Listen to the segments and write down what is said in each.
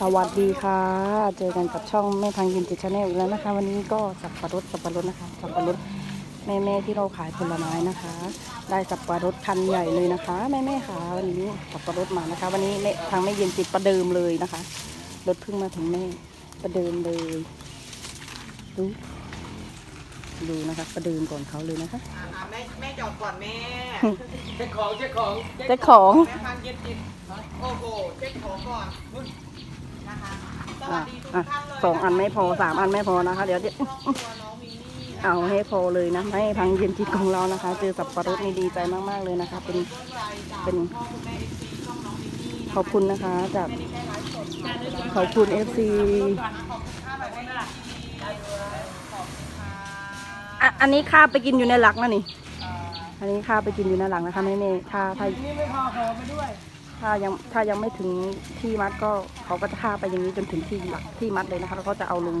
สวัสดีค่ะ เจอกันกับช่องแม่พังยินจิตชาแนลอีกแล้วนะคะ วันนี้ก็สับปะรดสับปะรดนะคะ สับปะรดแม่แม่ๆที่เราขายผลไม้นะคะ ได้สับปะรดคันใหญ่เลยนะคะแม่แม่ๆค่ะวันนี้สับปะรดมานะคะ วันนี้แม่ทางแม่เย็นจิตประเดิมเลยนะคะรถเพิ่งมาถึงแม่ประเดิมเลยดูดูนะคะประเดิมก่อนเขาเลยนะคะอ่าแม่แม่จอดก่อนแม่เช็คของเช็คของเจ้าของแม่พันเย็นจิตโอ้โหเช็คของก่อน นะคะสวัอะสดีทุกอะท่านเลยสองอันไม่พอสามอันไม่พอนะคะ เดี๋ยวเดี๋ยวครอบครัวน้องมินนี่นะเอาให้พอเลยนะให้พังเย็นจิตของเรานะคะ เจอสับปะรดนี่ดีใจมาก ๆ เลยนะคะ เป็นเรื่องรายจากเป็นพ่อคุณแม่เอฟซีช่องน้องมินนี่นะขอบคุณนะคะจากไม่ได้แค่ไลฟ์สดนะขอบคุณ FC ขอบคุณค่ะแบบนี้ล่ะขอบคุณค่ะอะอันนี้ข้าไปกินอยู่ในหลักนะนี่ อันนี้ข้าไปกินอยู่ในหลังนะคะแม่เมย์ถ้าถ้านี่ไม่พอขอไปด้วย ถ้ายังถ้ายังไม่ถึงที่มัดก็เขาก็จะข้าไปอย่างนี้จนถึงที่หลักที่มัดเลยนะคะ แล้วก็จะเอาลง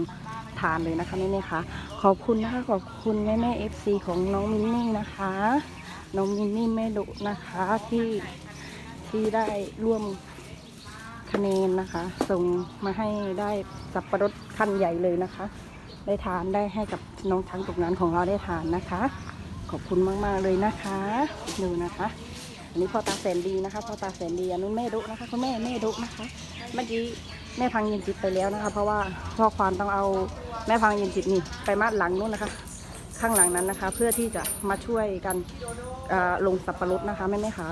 ทานเลยนะคะแม่เมย์คะขอบคุณนะคะขอบคุณแม่แม่เอฟซีของน้องมินนี่นะคะ น้องมินนี่แม่ดุนะคะที่ที่ได้ร่วมคะแนนนะคะ ส่งมาให้ได้สับประรดขั้นใหญ่เลยนะคะ ได้ทานได้ให้กับน้องช้างตกนั้นของเราได้ทานนะคะ ขอบคุณมาก ๆ เลยนะคะ ดูนะคะ อันนี้พ่อตาแสนดีนะคะพ่อตาแสนดีอันนู้นแม่ดุนะคะคุณแม่แม่ดุนะคะ เมื่อกี้แม่พังย็นจิตไปแล้วนะคะ เพราะว่าพ่อควานต้องเอาแม่พังย็นจิตนี่ไปมัดหลังนู้นนะคะ ข้างหลังนั้นนะคะ เพื่อที่จะมาช่วยกันลงสับปะรดนะคะแม่แม่คะ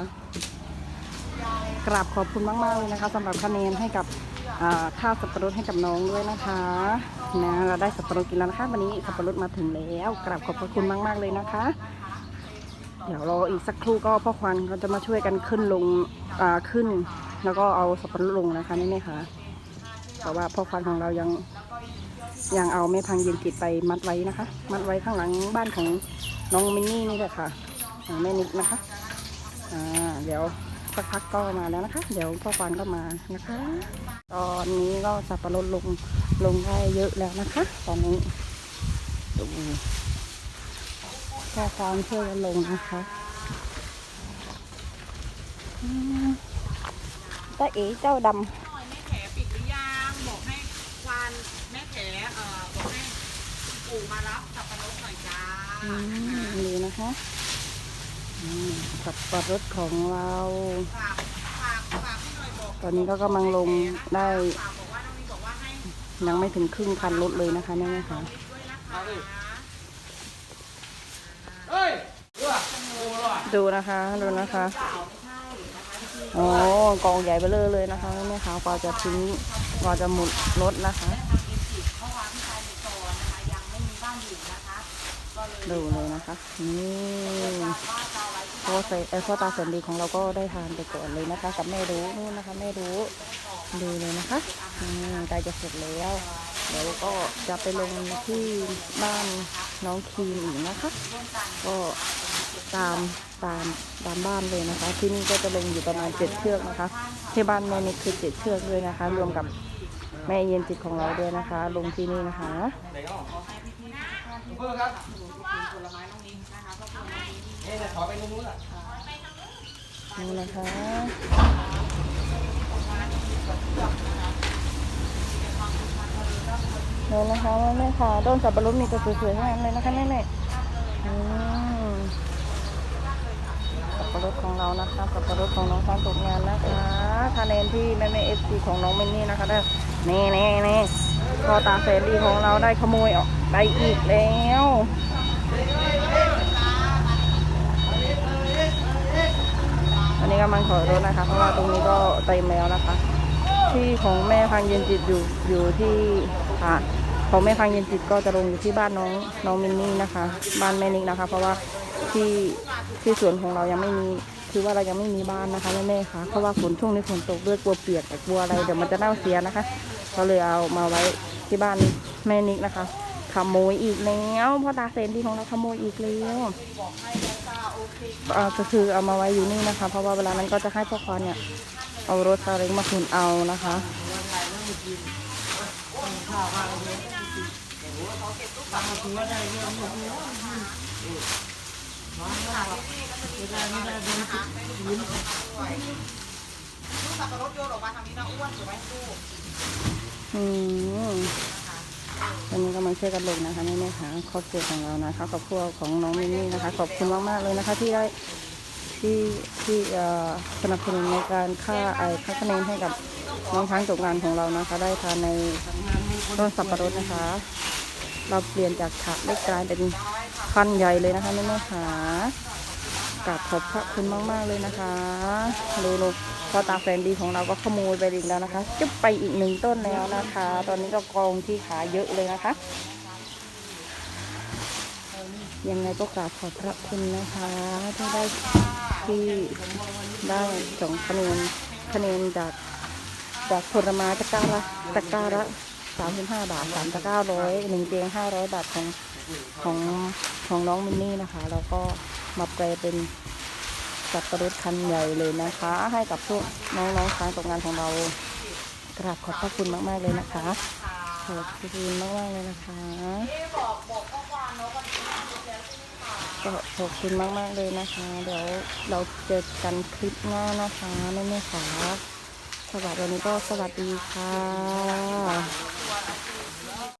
กราบขอบคุณมากๆเลยนะคะสำหรับคะแนนให้กับข้าวสับปะรดให้กับน้องด้วยนะคะนะเราได้สับปะรดกินแล้วนะคะ วันนี้สับปะรดมาถึงแล้ว กราบขอบพระคุณมาก ๆเลยนะคะ เดี๋ยวรออีกสักครู่ก็พ่อควันเขาจะมาช่วยกันขึ้นลงอ่าขึ้น แล้วก็เอาสับปะรดลงนะคะนี่ไหมคะแต่ว่าพ่อควันของเรายังยังเอาแม่พังเย็นจิตไปมัดไว้นะคะ มัดไว้ข้างหลังบ้านของน้องมินนี่นี่แหละค่ะของแม่นิกนะคะอ่าเดี๋ยวสักพักก็มาแล้วนะคะ เดี๋ยวพ่อควันก็มานะคะ ตอนนี้ก็สับปะรดลงลงได้เยอะแล้วนะคะ ตอนนี้ดู แค่ความช่วยกันลงนะคะอืมตาเอ๋เจ้าดหน่อยแม่แขปิดหรือยังบอกให้ควานแม่แขเอ่อบอกให้คุณปู่มารับสับปะรดหน่อยจ้าำอืมนี่นะคะอืมสับปะรดของเรา ฝากฝากฝากให้หน่อยบอกตอนนี้ก็กำลังลงได้ ฝากบอกว่าน้องมินบอกว่าให้ยังไม่ถึงครึ่งคันรถเลยนะคะนี่นะคะด้วยนะคะ เฮ้ยดูอะโอ้รอ ดดูนะคะดูนะคะอ๋อกองใหญ่เบ้อเลอเลยนะคะแม่คะกว่าจะทิ้งกว่าจะหมุดรถนะคะ ดูเลยนะคะนี่พ่อใส่ไอพ่อตาแสนดีของเราก็ได้ทานไปก่อนเลยนะคะ กับแม่รู้นู่นนะคะแม่รู้ดูเลยนะคะอืมใกล้จะเสร็จแล้วเดี๋ยวก็จะไปลงที่บ้านน้องคีมอีกนะคะ ก็ ตามตามตามบ้านเลยนะคะ ที่นี่ก็จะลงอยู่ประมาณเจ็ดเชือกนะคะที่บ้านแม่นี่คือเจ็ดเชือกด้วยนะคะ รวมกับแม่เย็นจิตของเราด้วยนะคะ ลงที่นี่นะคะนี่นะถอยไปตรงนู้นอะนี่นะคะนี่นะคะแม่ค่ะต้นสับปะรดมีแต่สวยๆทั้งนั้นเลยนะคะแม่แม่ รดของเรานะคะสับปะรดของน้องฟ้าตกงานนะคะคะแนนที่แม่แม่เอฟซีของน้องเมนนี่นะคะได้นี่นี่นี่พอตาเสรีของเราได้ขโมยออกไปอีกแล้วอันนี้กำลังถอยรถนะคะ เพราะว่าตรงนี้ก็เต็มแล้วนะคะ ที่ของแม่พังเย็นจิตอยู่อยู่ที่ค่ะของแม่พังเย็นจิตก็จะลงอยู่ที่บ้านน้องน้องมินนี่นะคะ บ้านแม่นิกนะคะ เพราะว่า ที่ที่สวนของเรายังไม่มีคือว่าเรายังไม่มีบ้านนะคะแม่ๆค่ะเพราะว่าฝนช่วงนี้ฝนตกด้วยกลัวเปียกกลัวอะไรเดี๋ยวมันจะเน่าเสียนะคะก็เลยเอามาไว้ที่บ้านแม่นิกนะคะขโมยอีกแล้วพ่อตาเซนที่ของเราขโมยอีกแล้วก็คือเอามาไว้อยู่นี่นะคะ เพราะว่าเวลานั้นก็จะให้พ่อควานเนี่ย เอารถซาเล้งมาขนเอานะคะ ลูกสับปะรดโยนออกมาทางนี้นะอ้วนถูกไหมลูกอืมวันนี้ก็มาช่วยกันลงนะคะแม่ๆค่ะครอบครัวของเรานะคะครอบครัวของน้องมินนี่นะคะ ขอบคุณมากๆเลยนะคะที่ได้ที่ที่เสนับสนุนในการค่าไอ้ค่าคะแนนให้กับน้องช้างจบงานของเรานะคะ ได้ทานในต้นสับปะรดนะคะ เราเปลี่ยนจากถาดเล็กกลายเป็น คันใหญ่เลยนะคะแม่แม่ๆค่ะกราบขอบพระคุณมากๆเลยนะคะดูลูกพ่อตาแฟนดีของเราก็ขโมยไปอีกแล้วนะคะจุบไปอีกหนึ่งต้นแล้วนะคะ ตอนนี้ก็กองที่ขาเยอะเลยนะคะ ยังไงก็กราบขอบพระคุณนะคะที่ได้ที่ได้สองคะแนนคะแนนจากจากผลไม้ตะก้าละตะก้าละสามสิบห้าบาทสามตะก้าร้อยหนึ่งเตียงห้าร้อยบาทของ ของของน้องมินนี่นะคะแล้วก็มาแปลเป็นสับปะรดคันใหญ่เลยนะคะ ให้กับพวกน้องๆค้างตกงานของเรากราบขอบพระคุณมาก ๆ เลยนะคะ ขอบคุณมากๆเลยนะคะก็ขอบคุณมาก ๆ เลยนะคะ เดี๋ยวเราเจอกันคลิปหน้านะคะแม่ๆค่ะสวัสดีวันนี้ก็สวัสดีค่ะ